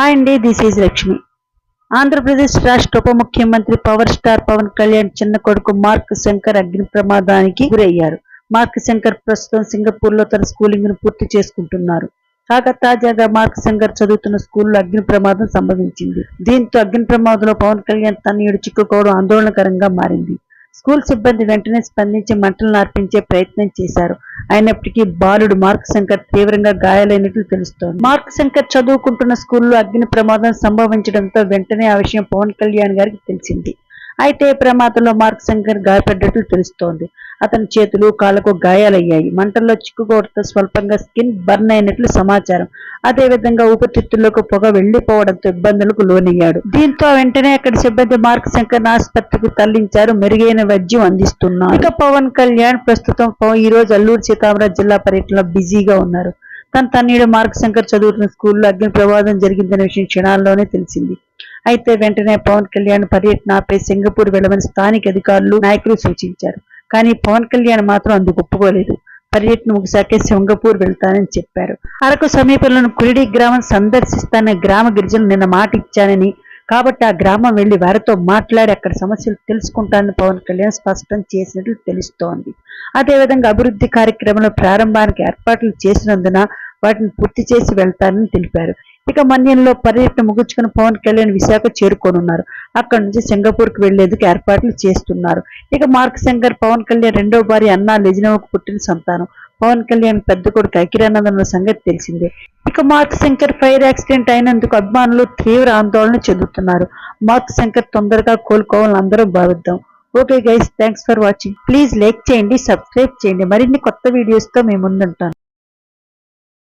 Hi అండి this is Lakshmi. Andhra Pradesh రాష్ట్ర ఉప ముఖ్యమంత్రి పవర్ స్టార్ పవన్ కళ్యాణ్ చిన్న కొడుకు మార్క్ శంకర్ అగ్ని ప్రమాదానికి గురయ్యారు. మార్క్ శంకర్ ప్రస్తుతం సింగపూర్లో తన స్కూలింగ్ను పూర్తి చేసుకుంటున్నారు. కాగా తాజాగా మార్క్ శంకర్ చదువుతున్న స్కూల్లో అగ్ని ప్రమాదం సంభవించింది. దీంతో అగ్ని ప్రమాదంలో పవన్ కళ్యాణ్ తనయుడు చిక్కుకోవడం ఆందోళనకరంగా మారింది. స్కూల్ సిబ్బంది వెంటనే స్పందించి మంటలను ఆర్పించే ప్రయత్నం చేశారు. అయినప్పటికీ బాలుడు మార్క్ శంకర్ తీవ్రంగా గాయాలైనట్లు తెలుస్తోంది. మార్క్ శంకర్ చదువుకుంటున్న స్కూల్లో అగ్ని ప్రమాదం సంభవించడంతో వెంటనే ఆ విషయం పవన్ కళ్యాణ్ గారికి తెలిసింది. అయితే ప్రమాదంలో మార్క్ శంకర్ గాయపడ్డట్లు తెలుస్తోంది. అతని చేతులు కాళ్ళకు గాయాలయ్యాయి. మంటల్లో చిక్కుకోవడంతో స్వల్పంగా స్కిన్ బర్న్ అయినట్లు సమాచారం. అదే విధంగా ఊపిరితిత్తుల్లోకి పొగ వెళ్ళిపోవడంతో ఇబ్బందులకు లోనయ్యాడు. దీంతో వెంటనే అక్కడి సిబ్బంది మార్క్ శంకర్ ఆసుపత్రికి తరలించారు. మెరుగైన వైద్యం అందిస్తున్నారు. ఇక పవన్ కళ్యాణ్ ప్రస్తుతం ఈ రోజు అల్లూరు సీతారామరాజు జిల్లా పర్యటనలో బిజీగా ఉన్నారు. తన తన్నీడు మార్క్ శంకర్ చదువుతున్న స్కూల్లో అగ్ని ప్రమాదం జరిగిందనే విషయం క్షణాల్లోనే తెలిసింది. అయితే వెంటనే పవన్ కళ్యాణ్ పర్యటన ఆపే సింగపూర్ వెళ్ళమని స్థానిక అధికారులు నాయకులు సూచించారు. కానీ పవన్ కళ్యాణ్ మాత్రం అందుకు ఒప్పుకోలేదు. పర్యటన ముగిశాకే సింగపూర్ వెళ్తానని చెప్పారు. అరకు సమీపంలోని కురిడి గ్రామం సందర్శిస్తానని గ్రామ గిరిజనులు నిన్న మాట ఇచ్చానని కాబట్టి ఆ గ్రామం వెళ్ళి వారితో మాట్లాడి అక్కడ సమస్యలు తెలుసుకుంటానని పవన్ కళ్యాణ్ స్పష్టం చేసినట్లు తెలుస్తోంది. అదేవిధంగా అభివృద్ధి కార్యక్రమంలో ప్రారంభానికి ఏర్పాట్లు చేసినందున వాటిని పూర్తి చేసి వెళ్తానని తెలిపారు. ఇక మన్యంలో పర్యటన ముగించుకుని పవన్ కళ్యాణ్ విశాఖ చేరుకోనున్నారు. అక్కడి నుంచి సింగపూర్కి వెళ్ళేందుకు ఏర్పాట్లు చేస్తున్నారు. ఇక మార్క్ శంకర్ పవన్ కళ్యాణ్ రెండో భార్య అన్నా లెజినోకు పుట్టిన సంతానం. పవన్ కళ్యాణ్ పెద్ద కొడుకు అఖిరానందన్ సంగతి తెలిసిందే. ఇక మార్క్ శంకర్ ఫైర్ యాక్సిడెంట్ అయినందుకు అభిమానులు తీవ్ర ఆందోళన చెందుతున్నారు. మార్క్ శంకర్ తొందరగా కోలుకోవాలని అందరూ భావిద్దాం. Okay guys thanks for watching. Please like చేయండి సబ్స్క్రైబ్ చేయండి. మరిన్ని కొత్త వీడియోస్తో మేము ముందుంటాను